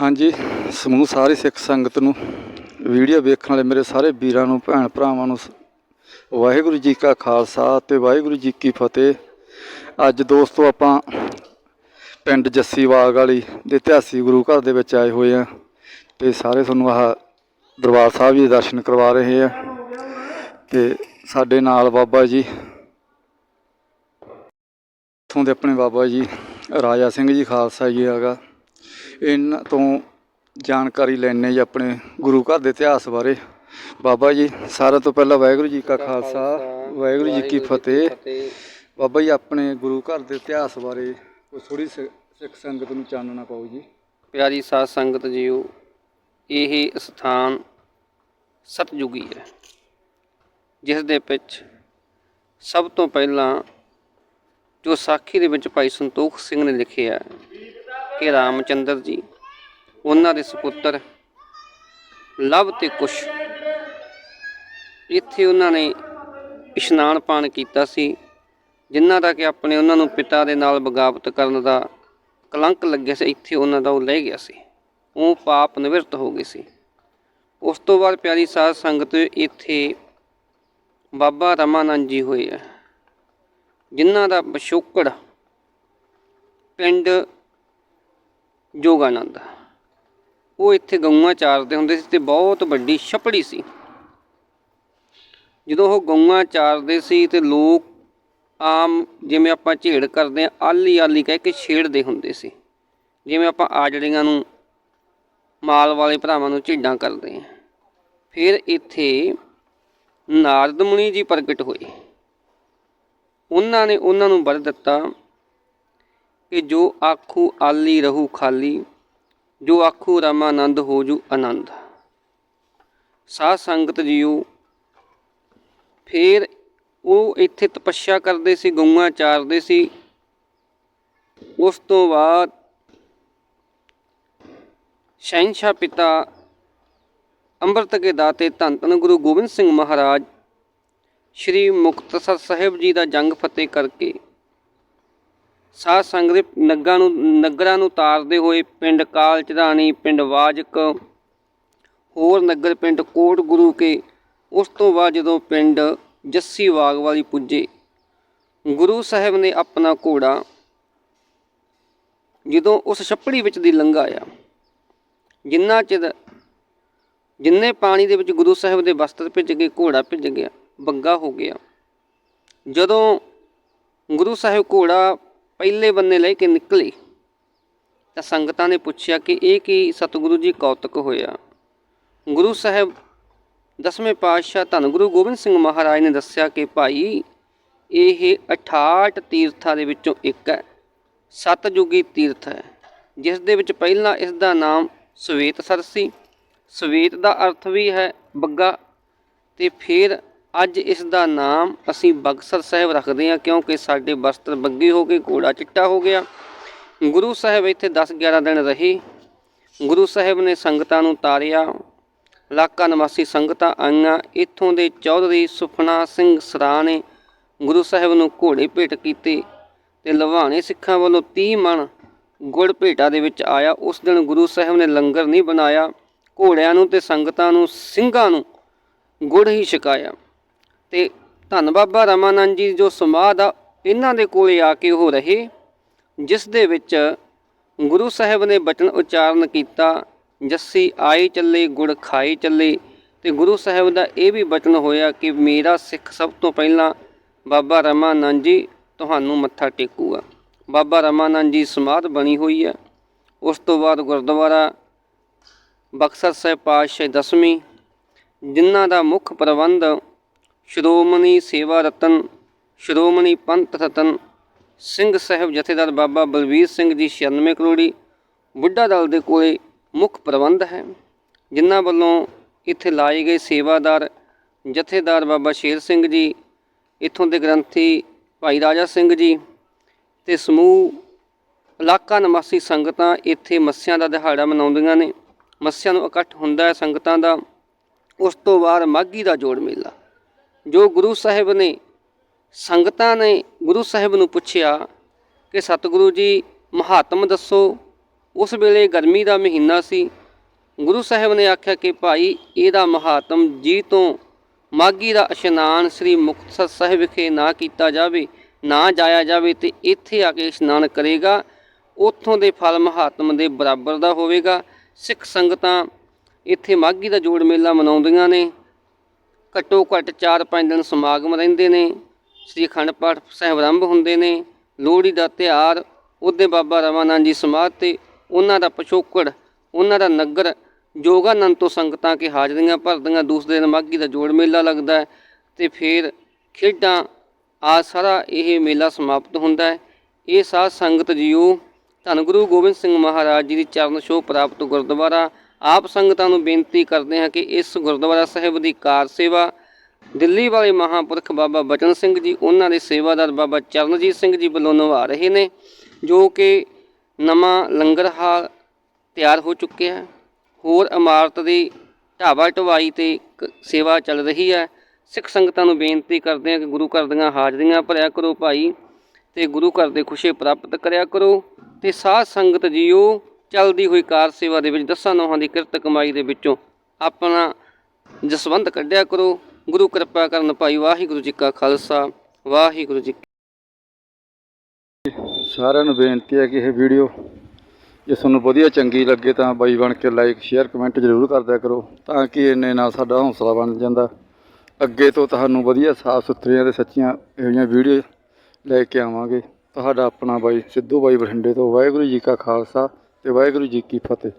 ਹਾਂਜੀ, ਸਮੂਹ ਸਾਰੀ ਸਿੱਖ ਸੰਗਤ ਨੂੰ ਵੀਡੀਓ ਵੇਖਣ ਵਾਲੇ ਮੇਰੇ ਸਾਰੇ ਵੀਰਾਂ ਨੂੰ, ਭੈਣ ਭਰਾਵਾਂ ਨੂੰ ਸ- ਵਾਹਿਗੁਰੂ ਜੀ ਕਾ ਖਾਲਸਾ ਤੇ ਵਾਹਿਗੁਰੂ ਜੀ ਕੀ ਫਤਿਹ। ਅੱਜ ਦੋਸਤੋ ਆਪਾਂ ਪਿੰਡ ਜੱਸੀਵਾਗ ਵਾਲੀ ਦੇ ਇਤਿਹਾਸੀ ਗੁਰੂ ਘਰ ਦੇ ਵਿੱਚ ਆਏ ਹੋਏ ਆ ਤੇ ਸਾਰੇ ਤੁਹਾਨੂੰ ਆਹ ਦਰਬਾਰ ਸਾਹਿਬ ਜੀ ਦਰਸ਼ਨ ਕਰਵਾ ਰਹੇ ਆ ਤੇ ਸਾਡੇ ਨਾਲ ਬਾਬਾ ਜੀ, ਇੱਥੋਂ ਦੇ ਆਪਣੇ ਬਾਬਾ ਜੀ, ਰਾਜਾ ਸਿੰਘ ਜੀ ਖਾਲਸਾ ਜੀ ਹੈਗਾ। ਇਹਨਾਂ ਤੋਂ ਜਾਣਕਾਰੀ ਲੈਣੇ ਜੀ ਆਪਣੇ ਗੁਰੂ ਘਰ ਦੇ ਇਤਿਹਾਸ ਬਾਰੇ। ਬਾਬਾ ਜੀ ਸਾਰਿਆਂ ਤੋਂ ਪਹਿਲਾਂ ਵਾਹਿਗੁਰੂ ਜੀ ਕਾ ਖਾਲਸਾ ਵਾਹਿਗੁਰੂ ਜੀ ਕੀ ਫਤਿਹ। ਬਾਬਾ ਜੀ ਆਪਣੇ ਗੁਰੂ ਘਰ ਦੇ ਇਤਿਹਾਸ ਬਾਰੇ ਕੋਈ ਥੋੜੀ ਸਿੱਖ ਸੰਗਤ ਨੂੰ ਚਾਨਣਾ ਪਾਓ ਜੀ। ਪਿਆਰੀ ਸਾਧ ਸੰਗਤ ਜੀਓ ਇਹ ਸਥਾਨ ਸਤਜੁਗੀ ਹੈ ਜਿਸ ਦੇ ਵਿੱਚ ਸਭ ਤੋਂ ਪਹਿਲਾਂ ਜੋ ਸਾਖੀ ਦੇ ਵਿੱਚ ਭਾਈ ਸੰਤੋਖ ਸਿੰਘ ਨੇ ਲਿਖਿਆ ਕਿ ਰਾਮਚੰਦਰ ਜੀ, ਉਹਨਾਂ ਦੇ ਸੁਪੁੱਤਰ ਲਵ ਤੇ ਕੁਸ਼। ਇੱਥੇ ਉਹਨਾਂ ਨੇ ਇਸ਼ਨਾਨ ਪਾਣ ਕੀਤਾ ਸੀ, ਜਿਨ੍ਹਾਂ ਦਾ ਕਿ ਆਪਣੇ ਉਹਨਾਂ ਨੂੰ ਪਿਤਾ ਦੇ ਨਾਲ ਬਗਾਵਤ ਕਰਨ ਦਾ ਕਲੰਕ ਲੱਗਿਆ ਸੀ, ਇੱਥੇ ਉਹਨਾਂ ਦਾ ਉਹ ਲੈ ਗਿਆ ਸੀ। ਉਹ ਪਾਪ ਨਿਵਰਤ ਹੋ ਗਏ ਸੀ। ਉਸ ਤੋਂ ਬਾਅਦ ਪਿਆਰੀ ਸਾਧ ਸੰਗਤ, ਇੱਥੇ ਬਾਬਾ ਰਮਾਨੰਦ ਜੀ ਹੋਏ ਆ, ਜਿਨ੍ਹਾਂ ਦਾ ਪਿਛੋਕੜ ਪਿੰਡ ਜੋਗਾਨੰਦ ਉਹ ਇੱਥੇ ਗਊਆਂ ਚਾਰਦੇ ਹੁੰਦੇ ਸੀ ਤੇ ਬਹੁਤ ਵੱਡੀ ਛਪੜੀ ਸੀ। ਜਦੋਂ ਉਹ ਗਊਆਂ ਚਾਰਦੇ ਸੀ ਤੇ ਲੋਕ ਆਮ ਜਿਵੇਂ ਆਪਾਂ ਝੇੜ ਕਰਦੇ ਆ ਆਲੀ ਆਲੀ ਕਹਿ ਕੇ ਛੇੜਦੇ ਹੁੰਦੇ ਸੀ। ਜਿਵੇਂ ਆਪਾਂ ਆਜੜੀਆਂ ਨੂੰ, ਮਾਲ ਵਾਲੇ ਭਰਾਵਾਂ ਨੂੰ ਝੇਡਾਂ ਕਰਦੇ ਆ ਫਿਰ ਇੱਥੇ ਨਾਰਦ ਮੁਨੀ ਜੀ ਪ੍ਰਗਟ ਹੋਏ। ਉਹਨਾਂ ਨੇ ਉਹਨਾਂ ਨੂੰ ਵਰ ਦਿੱਤਾ ਕਿ ਜੋ ਆਖੂ ਆਲੀ ਰਹੂ ਖਾਲੀ, ਜੋ ਆਖੂ ਰਾਮਾਨੰਦ ਹੋ ਜੂ ਆਨੰਦ। ਸਾਧ ਸੰਗਤ ਜੀਓ, ਫਿਰ ਉਹ ਇੱਥੇ ਤਪੱਸਿਆ ਕਰਦੇ ਸੀ, ਗਊਆਂ ਚਾਰਦੇ ਸੀ। ਉਸ ਤੋਂ ਬਾਅਦ ਸ਼ਹਿਨਸ਼ਾਹ ਪਿਤਾ ਅੰਮ੍ਰਿਤ ਕੇ ਦਾਤੇ ਧੰਨ ਧੰਨ ਗੁਰੂ ਗੋਬਿੰਦ ਸਿੰਘ ਮਹਾਰਾਜ, ਸ਼੍ਰੀ ਮੁਕਤਸਰ ਸਾਹਿਬ ਜੀ ਦਾ ਜੰਗ ਫਤਿਹ ਕਰਕੇ ਸਾਧ ਸੰਗਤ ਦੇ ਨਗਰਾਂ ਨੂੰ ਨਗਰਾਂ ਨੂੰ ਤਾਰਦੇ ਹੋਏ ਪਿੰਡ ਕਾਲ ਚੜਾਣੀ ਪਿੰਡ ਵਾਜਕ, ਹੋਰ ਨਗਰ ਪਿੰਡ ਕੋਟ ਗੁਰੂ ਕੇ, ਉਸ ਤੋਂ ਬਾਅਦ ਜਦੋਂ ਪਿੰਡ ਜੱਸੀ ਬਾਗ ਵਾਲੀ ਪੁੱਜੇ, ਗੁਰੂ ਸਾਹਿਬ ਨੇ ਆਪਣਾ ਘੋੜਾ ਜਦੋਂ ਉਸ ਛੱਪੜੀ ਵਿੱਚ ਦੀ ਲੰਘਾਇਆ ਜਿੰਨਾ ਚਿਰ ਜਿੰਨੇ ਪਾਣੀ ਦੇ ਵਿੱਚ ਗੁਰੂ ਸਾਹਿਬ ਦੇ ਵਸਤਰ ਭਿੱਜ ਗਏ, ਘੋੜਾ ਭਿੱਜ ਗਿਆ, ਬੱਗਾ ਹੋ ਗਿਆ, ਜਦੋਂ ਗੁਰੂ ਸਾਹਿਬ ਘੋੜਾ ਪਹਿਲੇ ਬੰਨੇ ਲੈ ਕੇ ਨਿਕਲੇ, ਤਾਂ ਸੰਗਤਾਂ ਨੇ ਪੁੱਛਿਆ ਕਿ ਇਹ ਕੀ ਸਤਿਗੁਰੂ ਜੀ ਕੌਤਕ ਹੋਇਆ? ਗੁਰੂ ਸਾਹਿਬ ਦਸਵੇਂ ਪਾਤਸ਼ਾਹ ਧੰਨ ਗੁਰੂ ਗੋਬਿੰਦ ਸਿੰਘ ਮਹਾਰਾਜ ਨੇ ਦੱਸਿਆ ਕਿ ਭਾਈ, ਇਹ 68 ਤੀਰਥਾਂ ਦੇ ਵਿੱਚੋਂ ਇੱਕ ਹੈ ਸਤਜੁਗੀ ਤੀਰਥ ਹੈ, ਜਿਸ ਦੇ ਵਿੱਚ ਪਹਿਲਾਂ ਇਸ ਦਾ ਨਾਮ ਸਵੇਤ ਸਰ ਸੀ। ਸਵੇਤ ਦਾ ਅਰਥ ਵੀ ਹੈ ਬੱਗਾ, ਤੇ ਫਿਰ ਅੱਜ ਇਸ ਦਾ ਨਾਮ ਅਸੀਂ ਬਗਸਰ ਸਾਹਿਬ ਰੱਖਦੇ ਹਾਂ ਕਿਉਂਕਿ ਸਾਡੇ ਵਸਤਰ ਬੱਗੇ ਹੋ ਗਏ, ਘੋੜਾ ਚਿੱਟਾ ਹੋ ਗਿਆ। ਗੁਰੂ ਸਾਹਿਬ ਇੱਥੇ 10 11 ਦਿਨ ਰਹੇ। ਗੁਰੂ ਸਾਹਿਬ ਨੇ ਸੰਗਤਾਂ ਨੂੰ ਤਾਰਿਆ। ਇਲਾਕਾ ਨਿਵਾਸੀ ਸੰਗਤਾਂ ਆਈਆਂ। ਇੱਥੋਂ ਦੇ ਚੌਧਰੀ ਸੁਖਨਾ ਸਿੰਘ ਸਰਾ ਨੇ ਗੁਰੂ ਸਾਹਿਬ ਨੂੰ ਘੋੜੇ ਭੇਟ ਕੀਤੇ ਤੇ ਲਵਾਣੇ ਸਿੱਖਾਂ ਵੱਲੋਂ 30 ਮਣ ਗੁੜ ਭੇਟਾ ਦੇ ਵਿੱਚ ਆਇਆ। ਉਸ ਦਿਨ ਗੁਰੂ ਸਾਹਿਬ ਨੇ ਲੰਗਰ ਨਹੀਂ ਬਣਾਇਆ। ਘੋੜਿਆਂ ਨੂੰ ਤੇ ਸੰਗਤਾਂ ਨੂੰ ਸਿੰਘਾਂ ਨੂੰ ਗੁੜ ਹੀ ਛਕਾਇਆ। ਤੇ ਧੰਨ ਬਾਬਾ ਰਮਾਨੰਦ ਜੀ ਜੋ ਸਮਾਧ ਆ, ਇਹਨਾਂ ਦੇ ਕੋਲੇ ਆ ਕੇ ਉਹ ਰਹੇ, ਜਿਸ ਦੇ ਵਿੱਚ ਗੁਰੂ ਸਾਹਿਬ ਨੇ ਬਚਨ ਉਚਾਰਨ ਕੀਤਾ, ਜੱਸੀ ਆਈ ਚੱਲੇ, ਗੁੜ ਖਾਈ ਚੱਲੇ, ਤੇ ਗੁਰੂ ਸਾਹਿਬ ਦਾ ਇਹ ਵੀ ਬਚਨ ਹੋਇਆ ਕਿ ਮੇਰਾ ਸਿੱਖ ਸਭ ਤੋਂ ਪਹਿਲਾਂ ਬਾਬਾ ਰਮਾਨੰਦ ਜੀ ਤੁਹਾਨੂੰ ਮੱਥਾ ਟੇਕੂਗਾ। ਬਾਬਾ ਰਮਾਨੰਦ ਜੀ ਸਮਾਧ ਬਣੀ ਹੋਈ ਹੈ ਉਸ ਤੋਂ ਬਾਅਦ ਗੁਰਦੁਆਰਾ ਬਕਸਰ ਸਾਹਿਬ ਪਾਤਸ਼ਾਹ ਦਸਵੀਂ, ਜਿਨ੍ਹਾਂ ਦਾ ਮੁੱਖ ਪ੍ਰਬੰਧ ਸ਼੍ਰੋਮਣੀ ਸੇਵਾ ਰਤਨ, ਸ਼੍ਰੋਮਣੀ ਪੰਥ ਰਤਨ, ਸਿੰਘ ਸਾਹਿਬ ਜਥੇਦਾਰ ਬਾਬਾ ਬਲਵੀਰ ਸਿੰਘ ਜੀ 96 ਕਰੋੜੀ, ਬੁੱਢਾ ਦਲ ਦੇ ਕੋਲੇ ਮੁੱਖ ਪ੍ਰਬੰਧ ਹੈ, ਜਿਨ੍ਹਾਂ ਵੱਲੋਂ ਇੱਥੇ ਲਾਏ ਗਏ ਸੇਵਾਦਾਰ ਜਥੇਦਾਰ ਬਾਬਾ ਸ਼ੇਰ ਸਿੰਘ ਜੀ, ਇੱਥੋਂ ਦੇ ਗ੍ਰੰਥੀ ਭਾਈ ਰਾਜਾ ਸਿੰਘ ਜੀ ਤੇ ਸਮੂਹ ਇਲਾਕਾ ਨਿਵਾਸੀ ਸੰਗਤਾਂ ਇੱਥੇ ਮੱਸਿਆਂ ਦਾ ਦਿਹਾੜਾ ਮਨਾਉਂਦੀਆਂ ਨੇ। ਮੱਸਿਆਂ ਨੂੰ ਇਕੱਠ ਹੁੰਦਾ ਹੈ ਸੰਗਤਾਂ ਦਾ। ਉਸ ਤੋਂ ਬਾਅਦ ਮਾਘੀ ਦਾ ਜੋੜ ਮੇਲਾ। ਜੋ ਗੁਰੂ ਸਾਹਿਬ ਨੇ ਸੰਗਤਾਂ ਨੇ ਗੁਰੂ ਸਾਹਿਬ ਨੂੰ ਪੁੱਛਿਆ ਕਿ ਸਤਿਗੁਰੂ ਜੀ, ਮਹਾਤਮ ਦੱਸੋ, ਉਸ ਵੇਲੇ ਗਰਮੀ ਦਾ ਮਹੀਨਾ ਸੀ। ਗੁਰੂ ਸਾਹਿਬ ਨੇ ਆਖਿਆ ਕਿ ਭਾਈ, ਇਹਦਾ ਮਹਾਤਮ ਜੀ ਤੋਂ ਮਾਗੀ ਦਾ ਇਸ਼ਨਾਨ ਸ੍ਰੀ ਮੁਕਤਸਰ ਸਾਹਿਬ ਵਿਖੇ ਨਾ ਕੀਤਾ ਜਾਵੇ, ਨਾ ਜਾਇਆ ਜਾਵੇ ਤੇ ਇੱਥੇ ਆ ਕੇ ਇਸ਼ਨਾਨ ਕਰੇਗਾ। ਉੱਥੋਂ ਦੇ ਫਲ ਮਹਾਤਮ ਦੇ ਬਰਾਬਰ ਦਾ ਹੋਵੇਗਾ। ਸਿੱਖ ਸੰਗਤਾਂ ਇੱਥੇ ਮਾਗੀ ਦਾ ਜੋੜ ਮੇਲਾ ਮਨਾਉਂਦੀਆਂ ਨੇ। ਘੱਟੋ ਘੱਟ 4-5 ਦਿਨ ਸਮਾਗਮ ਰਹਿੰਦੇ ਨੇ, ਸ੍ਰੀ ਅਖੰਡ ਪਾਠ ਸਾਹਿਬ ਆਰੰਭ ਹੁੰਦੇ ਨੇ, ਲੋਹੜੀ ਦਾ ਤਿਉਹਾਰ, ਉਹਦੇ ਬਾਬਾ ਰਵਾਨੰਦ ਜੀ ਸਮਾਧ ਤੇ ਉਹਨਾਂ ਦਾ ਪਿਛੋਕੜ, ਉਹਨਾਂ ਦਾ ਨਗਰ, ਜੋਗਾਨੰਦ ਤੋਂ ਸੰਗਤਾਂ ਕੇ ਹਾਜ਼ਰੀਆਂ ਭਰਦੀਆਂ, ਦੂਸਰੇ ਦਿਨ ਮਾਘੀ ਦਾ ਜੋੜ ਮੇਲਾ ਲੱਗਦਾ ਹੈ ਤੇ ਫਿਰ ਖੇਡਾਂ ਆ ਸਾਰਾ ਇਹ ਮੇਲਾ ਸਮਾਪਤ ਹੁੰਦਾ ਹੈ। ਇਹ ਸਾਧ ਸੰਗਤ ਜੀਓ, ਧੰਨ ਗੁਰੂ ਗੋਬਿੰਦ ਸਿੰਘ ਮਹਾਰਾਜ ਜੀ ਦੀ ਚਰਨ ਛੋਹ ਪ੍ਰਾਪਤ ਗੁਰਦੁਆਰਾ ਆਪ ਸੰਗਤਾਂ ਨੂੰ ਬੇਨਤੀ ਕਰਦੇ ਹਾਂ ਕਿ ਇਸ ਗੁਰਦੁਆਰਾ ਸਾਹਿਬ ਦੀ ਕਾਰ ਸੇਵਾ ਦਿੱਲੀ ਵਾਲੇ ਮਹਾਂਪੁਰਖ ਬਾਬਾ ਬਚਨ ਸਿੰਘ ਜੀ, ਉਹਨਾਂ ਦੇ ਸੇਵਾਦਾਰ ਬਾਬਾ ਚਰਨਜੀਤ ਸਿੰਘ ਜੀ ਵੱਲੋਂ ਨਿਭਾ ਰਹੇ ਨੇ, ਜੋ ਕਿ ਨਵਾਂ ਲੰਗਰ ਹਾਲ ਤਿਆਰ ਹੋ ਚੁੱਕਿਆ ਹੈ। ਹੋਰ ਇਮਾਰਤ ਦੀ ਢਾਬਾ ਢਵਾਈ ਤੇ ਕ- ਸੇਵਾ ਚੱਲ ਰਹੀ ਹੈ। ਸਿੱਖ ਸੰਗਤਾਂ ਨੂੰ ਬੇਨਤੀ ਕਰਦੇ ਹਾਂ ਕਿ ਗੁਰੂ ਘਰ ਦੀਆਂ ਹਾਜ਼ਰੀਆਂ ਭਰਿਆ ਕਰੋ ਭਾਈ ਤੇ ਗੁਰੂ ਘਰ ਦੇ ਖੁਸ਼ੇ ਪ੍ਰਾਪਤ ਕਰਿਆ ਕਰੋ ਤੇ ਸਾਧ ਸੰਗਤ ਜੀਓ ਚੱਲਦੀ ਹੋਈ ਕਾਰ ਸੇਵਾ ਦੇ ਵਿੱਚ ਦਸਾਂ ਨੋਹਾਂ ਦੀ ਕਿਰਤ ਕਮਾਈ ਦੇ ਵਿੱਚੋਂ ਆਪਣਾ ਜਸਵੰਤ ਕੱਢਿਆ ਕਰੋ। ਗੁਰੂ ਕਿਰਪਾ ਕਰਨ ਭਾਈ ਵਾਹਿਗੁਰੂ ਜੀ ਕਾ ਖਾਲਸਾ। ਵਾਹਿਗੁਰੂ ਜੀ ਸਾਰਿਆਂ ਨੂੰ ਬੇਨਤੀ ਹੈ ਕਿ ਇਹ ਵੀਡੀਓ ਜੇ ਤੁਹਾਨੂੰ ਵਧੀਆ ਚੰਗੀ ਲੱਗੇ ਤਾਂ ਬਾਈ ਬਣ ਕੇ ਲਾਈਕ, ਸ਼ੇਅਰ, ਕਮੈਂਟ ਜ਼ਰੂਰ ਕਰਦਿਆ ਕਰੋ ਤਾਂ ਕਿ ਇੰਨੇ ਨਾਲ ਸਾਡਾ ਹੌਸਲਾ ਬਣ ਜਾਂਦਾ। ਅੱਗੇ ਤੋਂ ਤੁਹਾਨੂੰ ਵਧੀਆ ਸਾਫ਼ ਸੁਥਰੀਆਂ ਤੇ ਸੱਚੀਆਂ ਇਹੋ ਜਿਹੀਆਂ ਵੀਡੀਓ ਲੈ ਕੇ ਆਵਾਂਗੇ। ਤੁਹਾਡਾ ਆਪਣਾ ਬਾਈ ਸਿੱਧੂ ਬਾਈ ਬਠਿੰਡੇ ਤੋਂ। ਵਾਹਿਗੁਰੂ ਜੀ ਕਾ ਖਾਲਸਾ। ਤੇ ਵਾਹਿਗੁਰੂ ਜੀ ਕੀ ਫਤਿਹ।